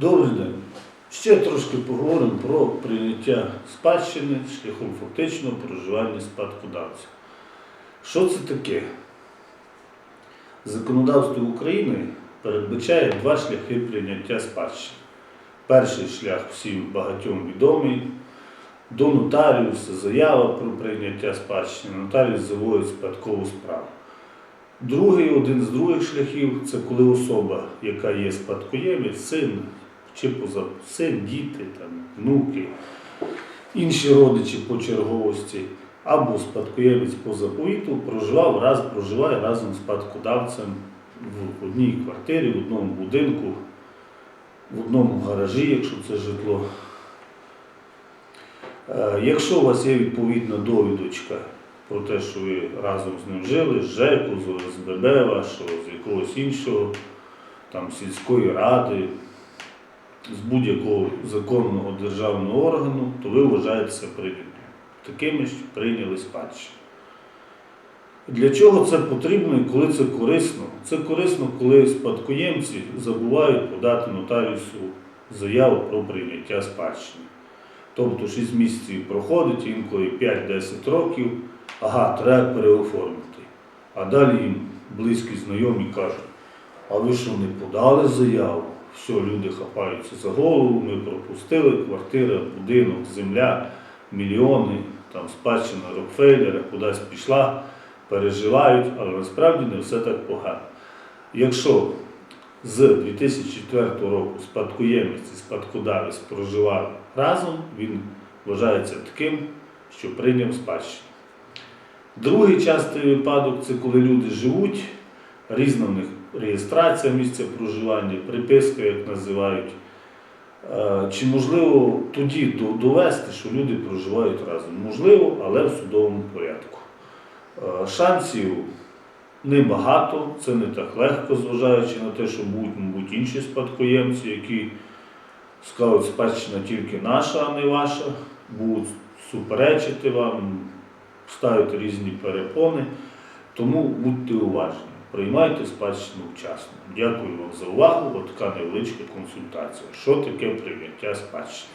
Добрий день. Ще трошки поговоримо про прийняття спадщини шляхом фактичного проживання спадкодавців. Що це таке? Законодавство України передбачає два шляхи прийняття спадщини. Перший шлях всім багатьом відомий. До нотаріуса заява про прийняття спадщини. Нотаріус заводить спадкову справу. Другий, один з других шляхів це коли особа, яка є спадкоємець, син чи поза син, діти, там, внуки, інші родичі по черговості, або спадкоємець по заповіту проживав раз, проживає разом з спадкодавцем в одній квартирі, в одному будинку, в одному гаражі, якщо це житло. Е, Якщо у вас є відповідна довідочка про те, що ви разом з ним жили, з ЖЕКу, з ОСББ вашого, з якогось іншого там, сільської ради, з будь-якого законного державного органу, то ви вважаєтеся прийнятим. Такими ж прийняли спадщину. Для чого це потрібно і коли це корисно? Це корисно, коли спадкоємці забувають подати нотаріусу заяву про прийняття спадщини. Тобто 6 місяців проходить, інколи 5-10 років, ага, треба переоформити. А далі їм близькі знайомі кажуть, а ви що не подали заяву? Все, люди хапаються за голову, ми пропустили, квартира, будинок, земля, мільйони, там спадщина Рокфеллера кудись пішла, переживають, але насправді не все так погано. Якщо з 2004 року спадкоємець і спадкодавець проживали разом, він вважається таким, що прийняв спадщину. Другий частий випадок це коли люди живуть, різна в них реєстрація місця проживання, приписка, як називають. Е, Чи можливо тоді довести, що люди проживають разом? Можливо, але в судовому порядку. Е, Шансів небагато, це не так легко, зважаючи на те, що будуть, мабуть, інші спадкоємці, які скажуть, спадщина тільки наша, а не ваша, будуть суперечити вам, ставити різні перепони. Тому будьте уважні, приймайте спадщину вчасно. Дякую вам за увагу. От така невеличка консультація. Що таке прийняття спадщини?